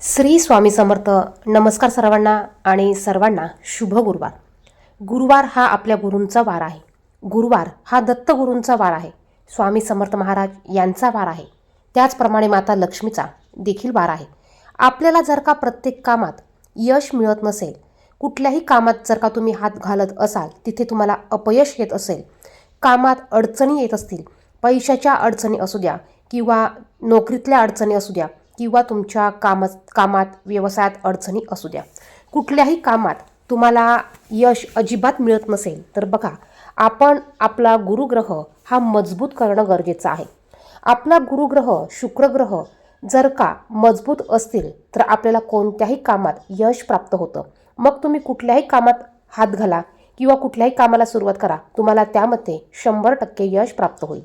श्री स्वामी समर्थ नमस्कार सर्वांना आणि सर्वांना शुभ गुरुवार. गुरुवार हा आपल्या गुरूंचा वार आहे. गुरुवार हा दत्तगुरूंचा वार आहे. स्वामी समर्थ महाराज यांचा वार आहे. त्याचप्रमाणे माता लक्ष्मीचा देखील वार आहे. आपल्याला जर का प्रत्येक कामात यश मिळत नसेल कुठल्याही कामात जर का तुम्ही हात घालत असाल तिथे तुम्हाला अपयश येत असेल कामात अडचणी येत असतील पैशाच्या अडचणी असू द्या किंवा नोकरीतल्या अडचणी असू द्या किंवा तुमच्या काम कामात व्यवसायात अडचणी असू द्या. कुठल्याही कामात तुम्हाला यश अजिबात मिळत नसेल तर बघा आपण आपला गुरुग्रह हा मजबूत करणं गरजेचं आहे. आपला गुरुग्रह शुक्रग्रह जर का मजबूत असतील तर आपल्याला कोणत्याही कामात यश प्राप्त होतं. मग तुम्ही कुठल्याही कामात हात घाला किंवा कुठल्याही कामाला सुरुवात करा. तुम्हाला त्यामध्ये शंभर टक्के यश प्राप्त होईल.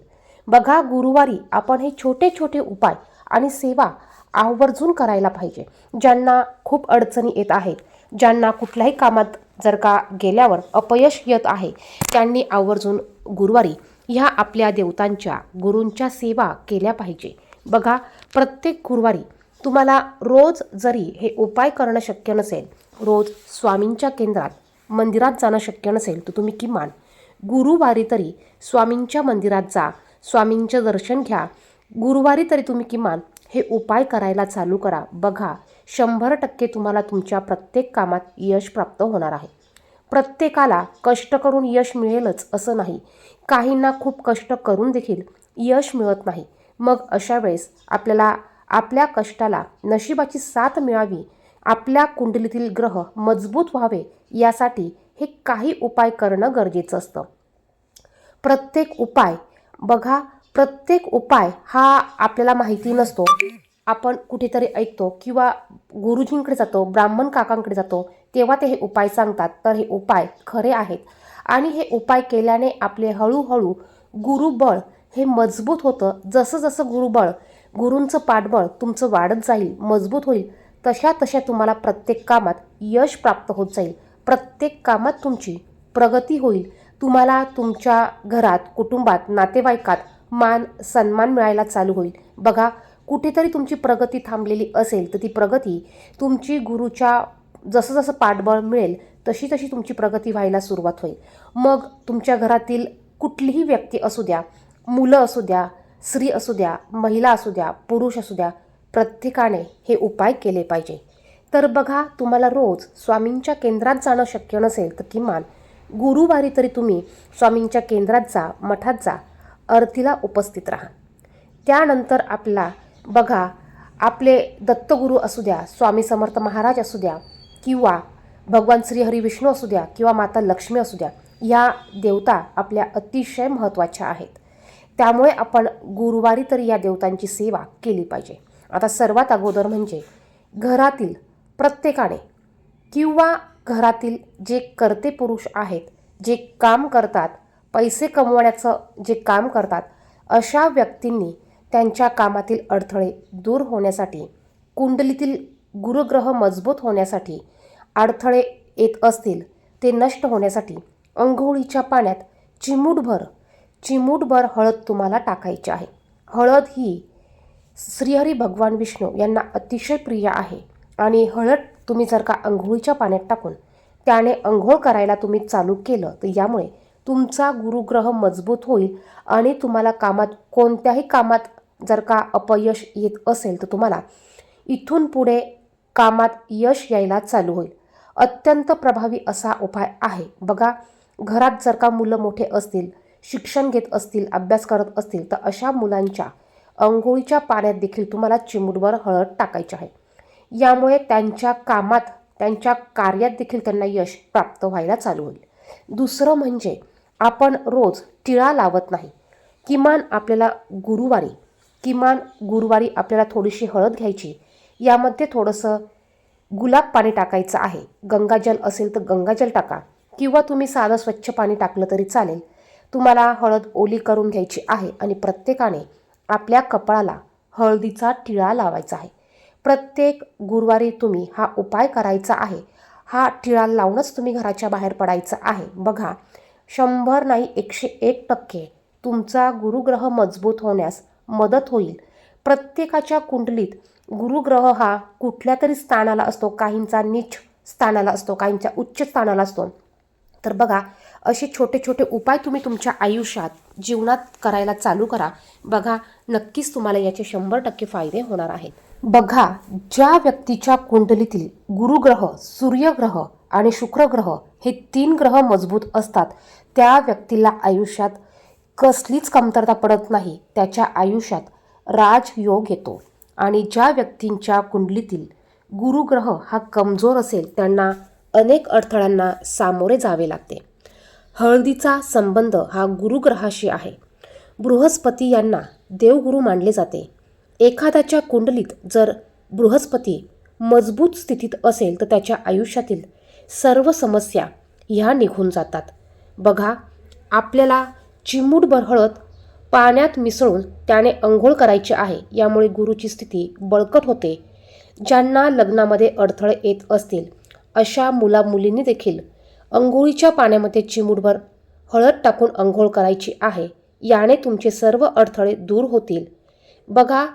बघा गुरुवारी आपण हे छोटे छोटे उपाय आणि सेवा आवर्जून करायला पाहिजे. ज्यांना खूप अडचणी येत आहेत ज्यांना कुठल्याही कामात जर का गेल्यावर अपयश येत आहे त्यांनी आवर्जून गुरुवारी ह्या आपल्या देवतांच्या गुरूंच्या सेवा केल्या पाहिजे. बघा प्रत्येक गुरुवारी तुम्हाला रोज जरी हे उपाय करणं शक्य नसेल रोज स्वामींच्या केंद्रात मंदिरात जाणं शक्य नसेल तर तुम्ही किमान गुरुवारी तरी स्वामींच्या मंदिरात जा स्वामींचं दर्शन घ्या. गुरुवारी तरी तुम्ही किमान हे उपाय करायला चालू करा. बघा शंभर टक्के तुम्हाला तुमच्या प्रत्येक कामात यश प्राप्त होणार आहे. प्रत्येकाला कष्ट करून यश मिळेलच असं नाही. काहींना खूप कष्ट करून देखील यश मिळत नाही. मग अशा वेळेस आपल्याला आपल्या कष्टाला नशिबाची साथ मिळावी आपल्या कुंडलीतील ग्रह मजबूत व्हावे यासाठी हे काही उपाय करणं गरजेचं असतं. प्रत्येक उपाय बघा प्रत्येक उपाय हा आपल्याला माहिती नसतो. आपण कुठेतरी ऐकतो किंवा गुरुजींकडे जातो ब्राह्मण काकांकडे जातो तेव्हा ते हे उपाय सांगतात. तर हे उपाय खरे आहेत. आणि हे उपाय केल्याने आपले हळूहळू गुरुबळ हे मजबूत होतं. जसं जसं गुरुबळ गुरूंचं पाठबळ तुमचं वाढत जाईल मजबूत होईल तशा तशा तुम्हाला प्रत्येक कामात यश प्राप्त होत जाईल. प्रत्येक कामात तुमची प्रगती होईल. तुम्हाला तुमच्या घरात कुटुंबात नातेवाईकात मान सन्मान मिळायला चालू होईल. बघा कुठेतरी तुमची प्रगती थांबलेली असेल तर ती प्रगती तुमची गुरुच्या जसं जसं पाठबळ मिळेल तशी तशी तुमची प्रगती व्हायला सुरुवात होईल. मग तुमच्या घरातील कुठलीही व्यक्ती असू द्या मुलं असू द्या स्त्री असू द्या महिला असू द्या पुरुष असू द्या प्रत्येकाने हे उपाय केले पाहिजे. तर बघा तुम्हाला रोज स्वामींच्या केंद्रात जाणं शक्य नसेल तर किमान गुरुवारी तरी तुम्ही स्वामींच्या केंद्रात जा मठात जा आरतीला उपस्थित राहा. त्यानंतर आपला बघा आपले दत्तगुरू असू द्या स्वामी समर्थ महाराज असू द्या किंवा भगवान श्री हरी विष्णू असू द्या किंवा माता लक्ष्मी असू द्या या देवता आपल्या अतिशय महत्त्वाच्या आहेत. त्यामुळे आपण गुरुवारी तरी या देवतांची सेवा केली पाहिजे. आता सर्वात अगोदर म्हणजे घरातील प्रत्येकाने किंवा घरातील जे कर्ते पुरुष आहेत जे काम करतात पैसे कमवण्याचं जे काम करतात अशा व्यक्तींनी त्यांच्या कामातील अडथळे दूर होण्यासाठी कुंडलीतील गुरुग्रह मजबूत होण्यासाठी अडथळे येत असतील ते नष्ट होण्यासाठी अंघोळीच्या पाण्यात चिमूटभर चिमूटभर हळद तुम्हाला टाकायची आहे. हळद ही श्रीहरी भगवान विष्णू यांना अतिशय प्रिय आहे आणि हळद तुम्ही जर का अंघोळीच्या पाण्यात टाकून त्याने अंघोळ करायला तुम्ही चालू केलं तर यामुळे तुमचा गुरुग्रह मजबूत होईल आणि तुम्हाला कामात कोणत्याही कामात जर का अपयश येत असेल तर तुम्हाला इथून पुढे कामात यश यायला चालू होईल. अत्यंत प्रभावी असा उपाय आहे. बघा घरात जर का मुलं मोठे असतील शिक्षण घेत असतील अभ्यास करत असतील तर अशा मुलांच्या अंघोळीच्या पाण्यात देखील तुम्हाला चिमूटभर हळद टाकायची आहे. यामुळे त्यांच्या कामात त्यांच्या कार्यात देखील त्यांना यश प्राप्त व्हायला चालू होईल. दुसरं म्हणजे आपण रोज टिळा लावत नाही. किमान आपल्याला गुरुवारी किमान गुरुवारी आपल्याला थोडीशी हळद घ्यायची. यामध्ये थोडंसं गुलाब पाणी टाकायचं आहे. गंगाजल असेल तर गंगाजल टाका. किंवा तुम्ही साधं स्वच्छ पाणी टाकलं तरी चालेल. तुम्हाला हळद ओली करून घ्यायची आहे आणि प्रत्येकाने आपल्या कपाळाला हळदीचा टिळा लावायचा आहे. प्रत्येक गुरुवारी तुम्ही हा उपाय करायचा आहे. हा टिळा लावूनच तुम्ही घराच्या बाहेर पडायचं आहे. बघा शंभर नाही एकशे एक टक्के. तुमचा गुरुग्रह मजबूत होण्यास मदत होईल. प्रत्येकाच्या कुंडलीत गुरुग्रह हा कुठल्या तरी स्थानाला असतो काहींचा नीच स्थानाला असतो काहींच्या उच्च स्थानाला असतो. तर बघा असे छोटे छोटे उपाय तुम्ही तुमच्या आयुष्यात जीवनात करायला चालू करा. बघा नक्कीच तुम्हाला याचे शंभर टक्के फायदे होणार आहेत. बघा ज्या व्यक्तीच्या कुंडलीतील गुरुग्रह सूर्यग्रह आणि शुक्रग्रह हे तीन ग्रह मजबूत असतात त्या व्यक्तीला आयुष्यात कसलीच कमतरता पडत नाही. त्याच्या आयुष्यात राजयोग येतो. आणि ज्या व्यक्तींच्या कुंडलीतील गुरुग्रह हा कमजोर असेल त्यांना अनेक अडथळ्यांना सामोरे जावे लागते. हळदीचा संबंध हा गुरुग्रहाशी आहे. बृहस्पती यांना देवगुरु मानले जाते. एखाद्याच्या कुंडलीत जर बृहस्पती मजबूत स्थितीत असेल तर त्याच्या आयुष्यातील सर्व समस्या ह्या निघून जातात. बघा आपल्याला चिमूटभर हळद पाण्यात मिसळून त्याने अंघोळ करायची आहे. यामुळे गुरुची स्थिती बळकट होते. ज्यांना लग्नामध्ये अडथळे येत असतील अशा मुला मुलींनी देखील अंघोळीच्या पाण्यामध्ये चिमूटभर हळद टाकून अंघोळ करायची आहे. याने तुमचे सर्व अडथळे दूर होतील. बघा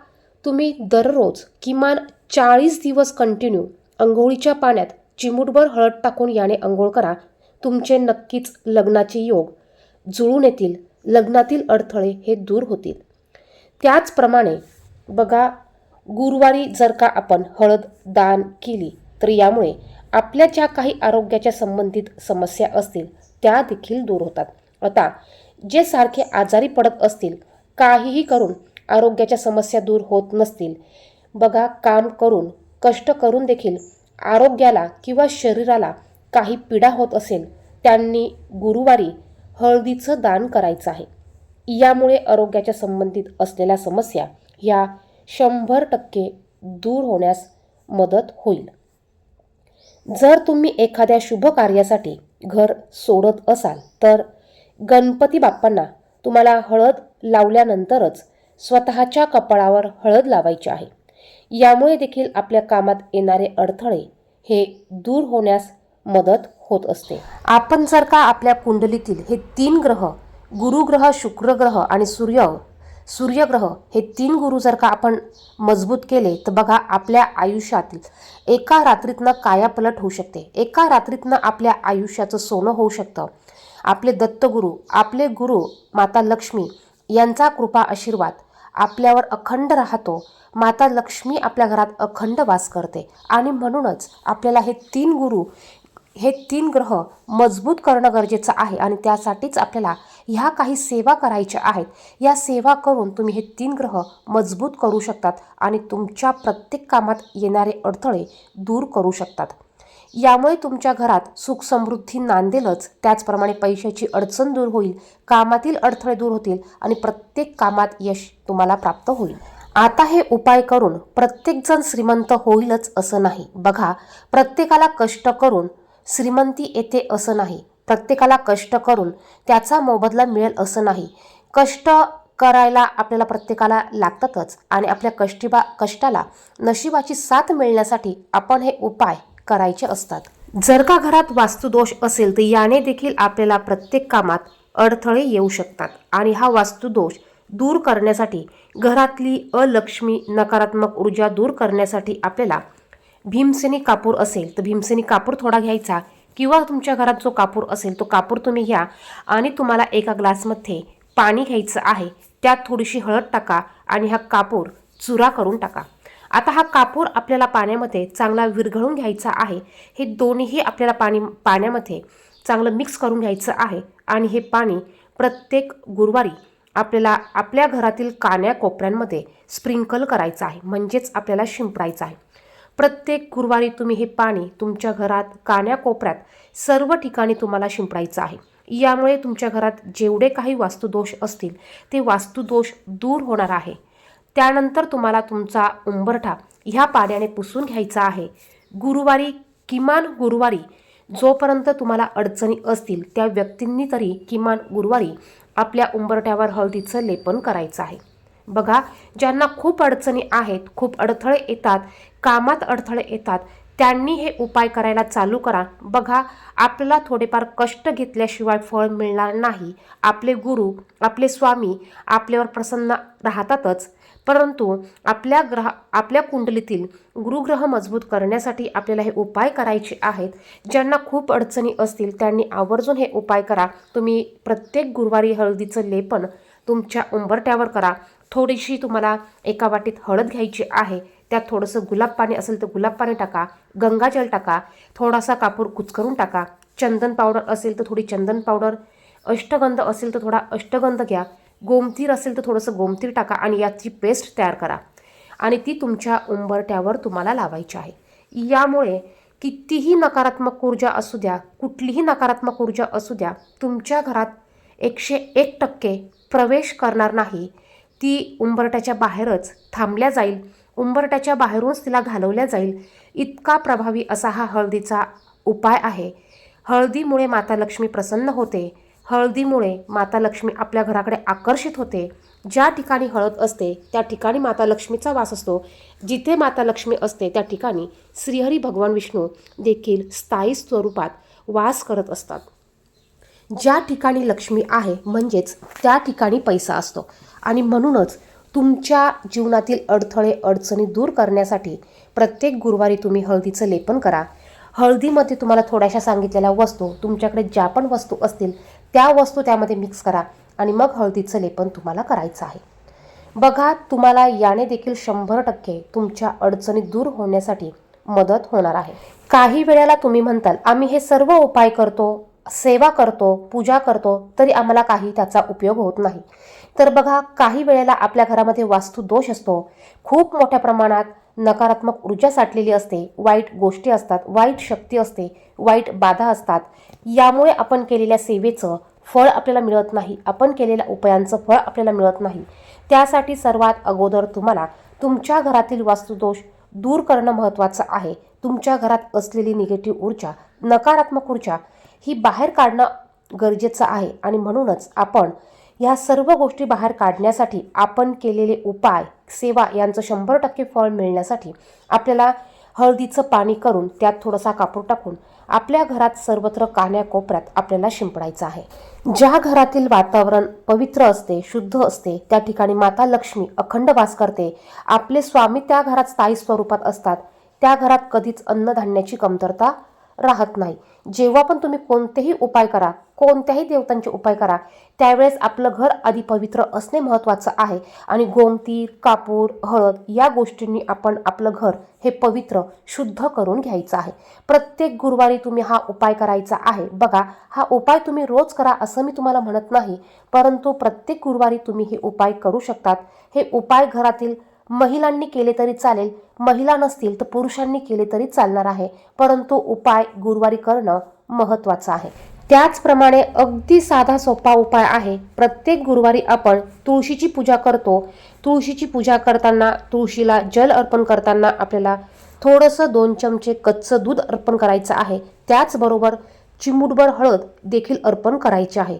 तुम्ही दररोज किमान चाळीस दिवस कंटिन्यू अंघोळीच्या पाण्यात चिमूटभर हळद टाकून याने अंघोळ करा. तुमचे नक्कीच लग्नाचे योग जुळून येतील लग्नातील अडथळे हे दूर होतील. त्याचप्रमाणे बघा गुरुवारी जर का आपण हळद दान केली तर यामुळे आपल्या ज्या काही आरोग्याच्या संबंधित समस्या असतील त्या देखील दूर होतात. आता जे सारखे आजारी पडत असतील काहीही करून आरोग्याच्या समस्या दूर होत नसतील. बघा काम करून कष्ट करून देखील आरोग्याला किंवा शरीराला काही पीडा होत असेल त्यांनी गुरुवारी हळदीचं दान करायचं आहे. यामुळे आरोग्याच्या संबंधित असलेल्या समस्या ह्या शंभर टक्के दूर होण्यास मदत होईल. जर तुम्ही एखाद्या शुभ कार्यासाठी घर सोडत असाल तर गणपती बाप्पांना तुम्हाला हळद लावल्यानंतरच स्वतःच्या कपाळावर हळद लावायची आहे. यामुळे देखील आपल्या कामात येणारे अडथळे हे दूर होण्यास मदत होत असते. आपण जर का आपल्या कुंडलीतील हे तीन ग्रह गुरुग्रह शुक्रग्रह आणि सूर्य सूर्यग्रह हे तीन गुरु जर का आपण मजबूत केले तर बघा आपल्या आयुष्यातील एका रात्रीतनं कायापलट होऊ शकते. एका रात्रीतनं आपल्या आयुष्याचं सोनं होऊ शकतं. आपले दत्तगुरू आपले गुरु माता लक्ष्मी यांचा कृपा आशीर्वाद आपल्यावर अखंड राहतो. माता लक्ष्मी आपल्या घरात अखंड वास करते. आणि म्हणूनच आपल्याला हे तीन गुरु हे तीन ग्रह मजबूत करणं गरजेचं आहे आणि त्यासाठीच आपल्याला ह्या काही सेवा करायच्या आहेत. या सेवा करून तुम्ही हे तीन ग्रह मजबूत करू शकतात आणि तुमच्या प्रत्येक कामात येणारे अडथळे दूर करू शकतात. यामुळे तुमच्या घरात सुख समृद्धी नांदेलच. त्याचप्रमाणे पैशाची अडचण दूर होईल कामातील अडथळे दूर होतील आणि प्रत्येक कामात यश तुम्हाला प्राप्त होईल. आता हे उपाय करून प्रत्येकजण श्रीमंत होईलच असं नाही. बघा प्रत्येकाला कष्ट करून श्रीमंती येते असं नाही. प्रत्येकाला कष्ट करून त्याचा मोबदला मिळेल असं नाही. कष्ट करायला आपल्याला प्रत्येकाला लागतातच आणि आपल्या कष्टीबा कष्टाला नशिबाची साथ मिळण्यासाठी आपण हे उपाय करायचे असतात. जर का घरात वास्तुदोष असेल तर याने देखील आपल्याला प्रत्येक कामात अडथळे येऊ शकतात आणि हा वास्तुदोष दूर करण्यासाठी घरातली अलक्ष्मी नकारात्मक ऊर्जा दूर करण्यासाठी आपल्याला भीमसेनी कापूर असेल तर भीमसेनी कापूर थोडा घ्यायचा किंवा तुमच्या घरात जो कापूर असेल तो कापूर तुम्ही घ्या आणि तुम्हाला एका ग्लासमध्ये पाणी घ्यायचं आहे त्यात थोडीशी हळद टाका आणि हा कापूर चुरा करून टाका. आता हा कापूर आपल्याला पाण्यामध्ये चांगला विरघळून घ्यायचा आहे. हे दोन्हीही आपल्याला पाणी पाण्यामध्ये चांगलं मिक्स करून घ्यायचं आहे आणि हे पाणी प्रत्येक गुरुवारी आपल्याला आपल्या घरातील कान्या कोपऱ्यांमध्ये स्प्रिंकल करायचं आहे. म्हणजेच आपल्याला शिंपडायचं आहे. प्रत्येक गुरुवारी तुम्ही हे पाणी तुमच्या घरात कान्याकोपऱ्यात सर्व ठिकाणी तुम्हाला शिंपडायचं आहे. यामुळे तुमच्या घरात जेवढे काही वास्तुदोष असतील ते वास्तुदोष दूर होणार आहे. त्यानंतर तुम्हाला तुमचा उंबरठा ह्या पाण्याने पुसून घ्यायचा आहे. गुरुवारी किमान गुरुवारी जोपर्यंत तुम्हाला अडचणी असतील त्या व्यक्तींनी तरी किमान गुरुवारी आपल्या उंबरठ्यावर हळदीचं लेपन करायचं आहे. बघा ज्यांना खूप अडचणी आहेत खूप अडथळे येतात कामात अडथळे येतात त्यांनी हे उपाय करायला चालू करा. बघा आपल्याला थोडेफार कष्ट घेतल्याशिवाय फळ मिळणार नाही. आपले गुरु आपले स्वामी आपल्यावर प्रसन्न राहतातच. परंतु आपल्या ग्रह आपल्या कुंडलीतील गुरुग्रह मजबूत करण्यासाठी आपल्याला हे उपाय करायचे आहेत. ज्यांना खूप अडचणी असतील त्यांनी आवर्जून हे उपाय करा. तुम्ही प्रत्येक गुरुवारी हळदीचं लेपन तुमच्या उंबरट्यावर करा. थोडीशी तुम्हाला एका वाटीत हळद घ्यायची आहे त्यात थोडंसं गुलाब पाणी असेल तर गुलाब पाणी टाका गंगाजल टाका थोडासा कापूर कुचकरून टाका चंदन पावडर असेल तर थोडी चंदन पावडर अष्टगंध असेल तर थोडा अष्टगंध घ्या गोमतीर असेल तर थोडंसं गोमतीर टाका आणि याची पेस्ट तयार करा. आणि ती तुमच्या उंबरट्यावर तुम्हाला लावायची आहे. यामुळे कितीही नकारात्मक ऊर्जा असू द्या कुठलीही नकारात्मक ऊर्जा असू द्या तुमच्या घरात एकशे एक टक्के प्रवेश करणार नाही ती उंबरट्याच्या बाहेरच थांबल्या जाईल. उंबरट्याच्या बाहेरूनच तिला घालवल्या जाईल. इतका प्रभावी असा हा हळदीचा उपाय आहे. हळदीमुळे माता लक्ष्मी प्रसन्न होते. हळदीमुळे माता लक्ष्मी आपल्या घराकडे आकर्षित होते. ज्या ठिकाणी हळद असते त्या ठिकाणी माता लक्ष्मीचा वास असतो. जिथे माता लक्ष्मी असते त्या ठिकाणी श्रीहरी भगवान विष्णू देखील स्थायी स्वरूपात वास करत असतात. ज्या ठिकाणी लक्ष्मी आहे म्हणजेच त्या ठिकाणी पैसा असतो. आणि म्हणूनच तुमच्या जीवनातील अडथळे अडचणी दूर करण्यासाठी प्रत्येक गुरुवारी तुम्ही हळदीचं लेपन करा. हळदीमध्ये तुम्हाला थोड्याशा सांगितलेल्या वस्तू तुमच्याकडे ज्या पण वस्तू असतील त्या वस्तू त्यामध्ये मिक्स करा आणि मग हळदीचं लेपन तुम्हाला करायचं आहे. बघा तुम्हाला याने देखील शंभर टक्के तुमच्या अडचणी दूर होण्यासाठी मदत होणार आहे. काही वेळेला तुम्ही म्हणताल आम्ही हे सर्व उपाय करतो. सेवा करतो पूजा करतो तरी आम्हाला काही त्याचा उपयोग होत नाही. तर बघा काही वेळेला आपल्या घरामध्ये वास्तू दोष असतो. खूप मोठ्या प्रमाणात नकारात्मक ऊर्जा साठलेली असते वाईट गोष्टी असतात वाईट शक्ती असते वाईट बाधा असतात. यामुळे आपण केलेल्या सेवेचं फळ आपल्याला मिळत नाही. आपण केलेल्या उपायांचं फळ आपल्याला मिळत नाही. त्यासाठी सर्वात अगोदर तुम्हाला तुमच्या घरातील वास्तुदोष दूर करणं महत्त्वाचं आहे. तुमच्या घरात असलेली निगेटिव्ह ऊर्जा नकारात्मक ऊर्जा ही बाहेर काढणं गरजेचं आहे. आणि म्हणूनच आपण ह्या सर्व गोष्टी बाहेर काढण्यासाठी आपण केलेले उपाय सेवा यांचं शंभर टक्के फळ मिळण्यासाठी आपल्याला हळदीचं पाणी करून त्यात थोडासा कापूर टाकून आपल्या घरात सर्वत्र कान्या कोपऱ्यात आपल्याला शिंपडायचं आहे. ज्या घरातील वातावरण पवित्र असते शुद्ध असते त्या ठिकाणी माता लक्ष्मी अखंड वास करते आपले स्वामी त्या घरात स्थायी स्वरूपात असतात त्या घरात कधीच अन्नधान्याची कमतरता राहत नाही. जेव्हा पण तुम्ही कोणतेही उपाय करा कोणत्याही देवतांचे उपाय करा त्यावेळेस आपलं घर आधी पवित्र असणे महत्त्वाचं आहे. आणि गोमतीर कापूर हळद या गोष्टींनी आपण आपलं घर हे पवित्र शुद्ध करून घ्यायचं आहे. प्रत्येक गुरुवारी तुम्ही हा उपाय करायचा आहे. बघा हा उपाय तुम्ही रोज करा असं मी तुम्हाला म्हणत नाही. परंतु प्रत्येक गुरुवारी तुम्ही हे उपाय करू शकतात. हे उपाय घरातील महिलांनी केले तरी चालेल महिला नसतील तर पुरुषांनी केले तरी चालणार आहे. परंतु उपाय गुरुवारी करणं महत्त्वाचं आहे. त्याचप्रमाणे अगदी साधा सोपा उपाय आहे. प्रत्येक गुरुवारी आपण तुळशीची पूजा करतो. तुळशीची पूजा करताना तुळशीला जल अर्पण करताना आपल्याला थोडंसं दोन चमचे कच्चं दूध अर्पण करायचं आहे. त्याचबरोबर चिमूटभर हळद देखील अर्पण करायचे आहे.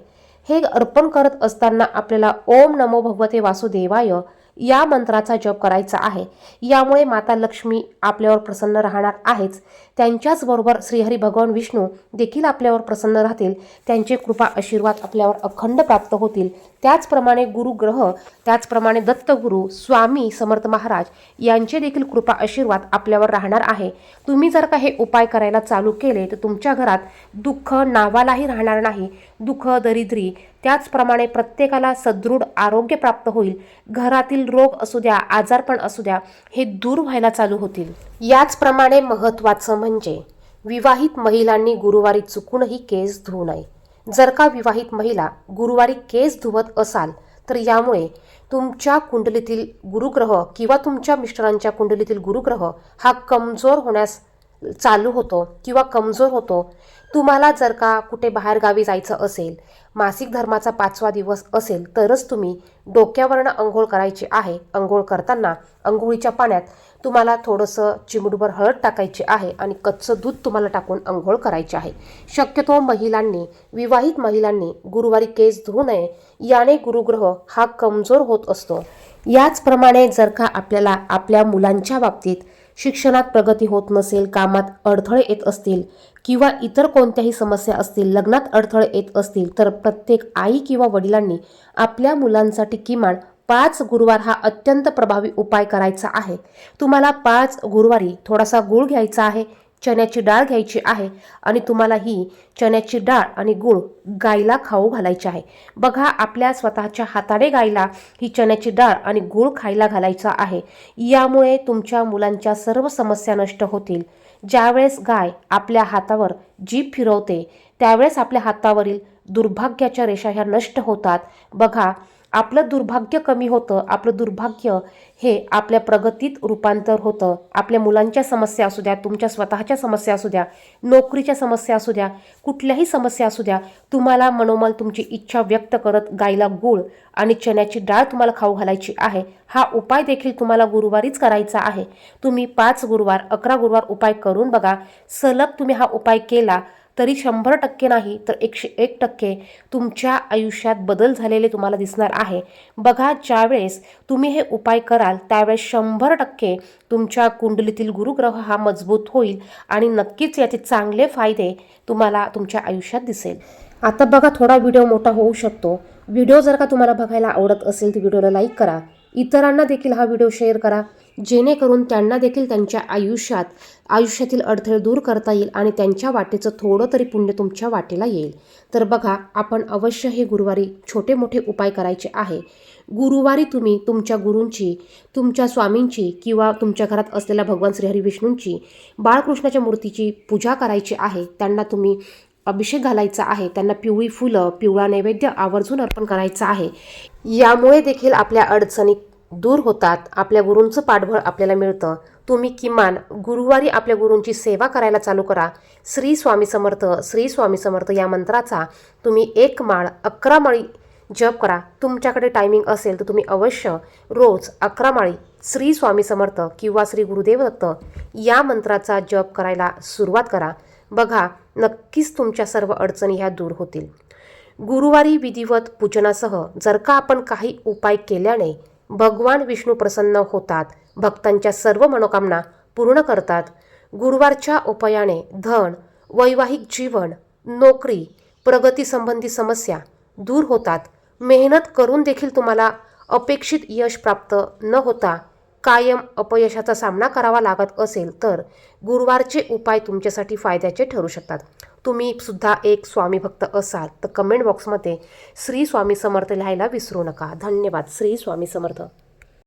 हे अर्पण करत असताना आपल्याला ओम नमो भगवते वासुदेवाय या मंत्राचा जप करायचा आहे. यामुळे माता लक्ष्मी आपल्यावर प्रसन्न राहणार आहेच. त्यांच्याचबरोबर श्रीहरी भगवान विष्णू देखील आपल्यावर प्रसन्न राहतील. त्यांचे कृपा आशीर्वाद आपल्यावर अखंड प्राप्त होतील. त्याचप्रमाणे गुरुग्रह त्याचप्रमाणे दत्तगुरु स्वामी समर्थ महाराज यांचे देखील कृपा आशीर्वाद आपल्यावर राहणार आहे. तुम्ही जर का हे उपाय करायला चालू केले तर तुमच्या घरात दुःख नावालाही राहणार नाही. दुःख दरिद्री त्याचप्रमाणे प्रत्येकाला सदृढ आरोग्य प्राप्त होईल. घरातील रोग असू द्या आजारपण असू द्या हे दूर व्हायला चालू होतील. याचप्रमाणे महत्त्वाचं म्हणजे विवाहित महिलांनी गुरुवारी चुकूनही केस धुवू नये. जर का विवाहित महिला गुरुवारी केस धुवत असाल तर यामुळे तुमच्या कुंडलीतील गुरुग्रह किंवा तुमच्या मिस्टरांच्या कुंडलीतील गुरुग्रह हा कमजोर होण्यास चालू होतो किंवा कमजोर होतो. तुम्हाला जर का कुठे बाहेरगावी जायचं असेल मासिक धर्माचा पाचवा दिवस असेल तरच तुम्ही डोक्यावरनं अंघोळ करायची आहे. अंघोळ करताना अंघोळीच्या पाण्यात तुम्हाला थोडंसं चिमुटभर हळद टाकायची आहे आणि कच्चं दूध तुम्हाला टाकून अंघोळ करायची आहे. शक्यतो महिलांनी विवाहित महिलांनी गुरुवारी केस धुवू नये. याने गुरुग्रह हा कमजोर होत असतो. याचप्रमाणे जर का आपल्याला आपल्या मुलांच्या बाबतीत शिक्षणात प्रगती होत नसेल कामात अडथळे येत असतील किंवा इतर कोणत्याही समस्या असतील लग्नात अडथळे येत असतील तर प्रत्येक आई किंवा वडिलांनी आपल्या मुलांसाठी किमान पाच गुरुवार हा अत्यंत प्रभावी उपाय करायचा आहे. तुम्हाला पाच गुरुवारी थोडासा गुळ घ्यायचा आहे चण्याची डाळ घ्यायची आहे आणि तुम्हाला ही चण्याची डाळ आणि गूळ गायला खाऊ घालायची आहे. बघा आपल्या स्वतःच्या हाताने गायला ही चण्याची डाळ आणि गूळ खायला घालायचा आहे. यामुळे तुमच्या मुलांच्या सर्व समस्या नष्ट होतील. ज्यावेळेस गाय आपल्या हातावर जीभ फिरवते त्यावेळेस आपल्या हातावरील दुर्भाग्याच्या रेषा ह्या नष्ट होतात. बघा आपलं दुर्भाग्य कमी होतं आपलं दुर्भाग्य हे आपल्या प्रगतीत रूपांतर होतं. आपल्या मुलांच्या समस्या असू द्या तुमच्या स्वतःच्या समस्या असू द्या नोकरीच्या समस्या असू द्या कुठल्याही समस्या असू द्या तुम्हाला मनोमन तुमची इच्छा व्यक्त करत गायला गूळ आणि चण्याची डाळ तुम्हाला खाऊ घालायची आहे. हा उपाय देखील तुम्हाला गुरुवारीच करायचा आहे. तुम्ही पाच गुरुवार अकरा गुरुवार उपाय करून बघा. सलग तुम्ही हा उपाय केला तरी शंभर टक्के नाही तर एकशे एक टक्के तुमच्या आयुष्यात बदल झालेले तुम्हाला दिसणार आहे. बघा ज्यावेळेस तुम्ही हे उपाय कराल त्यावेळेस शंभर टक्के तुमच्या कुंडलीतील गुरुग्रह हा मजबूत होईल आणि नक्कीच याचे चांगले फायदे तुम्हाला तुमच्या आयुष्यात दिसेल. आता बघा थोडा व्हिडिओ मोठा होऊ शकतो. व्हिडिओ जर का तुम्हाला बघायला आवडत असेल तर व्हिडिओला लाईक करा. इतरांना देखील हा व्हिडिओ शेअर करा. जेणेकरून त्यांना देखील त्यांच्या आयुष्यात आयुष्यातील अडथळे दूर करता येईल आणि त्यांच्या वाटेचं थोडं तरी पुण्य तुमच्या वाटेला येईल. तर बघा आपण अवश्य हे गुरुवारी छोटे मोठे उपाय करायचे आहे. गुरुवारी तुम्ही तुमच्या गुरूंची तुमच्या स्वामींची किंवा तुमच्या घरात असलेल्या भगवान श्रीहरी विष्णूंची बाळकृष्णाच्या मूर्तीची पूजा करायची आहे. त्यांना तुम्ही अभिषेक घालायचा आहे. त्यांना पिवळी फुलं पिवळा नैवेद्य आवर्जून अर्पण करायचं आहे. यामुळे देखील आपल्या अडचणी दूर होतात आपल्या गुरूंचं पाठबळ आपल्याला मिळतं. तुम्ही किमान गुरुवारी आपल्या गुरूंची सेवा करायला चालू करा. श्री स्वामी समर्थ श्री स्वामी समर्थ या मंत्राचा तुम्ही एक माळ अकरा माळी जप करा. तुमच्याकडे टायमिंग असेल तर तुम्ही अवश्य रोज अकरा माळी श्री स्वामी समर्थ किंवा श्री गुरुदेव दत्त या मंत्राचा जप करायला सुरुवात करा. बघा नक्कीच तुमच्या सर्व अडचणी ह्या दूर होतील. गुरुवारी विधिवत पूजनासह जर का आपण काही उपाय केल्याने भगवान विष्णू प्रसन्न होतात. भक्तांच्या सर्व मनोकामना पूर्ण करतात. गुरुवारच्या उपायाने धन वैवाहिक जीवन नोकरी प्रगतीसंबंधी समस्या दूर होतात. मेहनत करून देखील तुम्हाला अपेक्षित यश प्राप्त न होता कायम अपयशाचा सामना करावा लागत असेल तर गुरुवारचे उपाय तुमच्यासाठी फायद्याचे ठरू शकतात. तुम्ही सुद्धा एक स्वामी भक्त असाल तर कमेंट बॉक्समध्ये श्री स्वामी समर्थ लिहायला विसरू नका. धन्यवाद. श्री स्वामी समर्थ.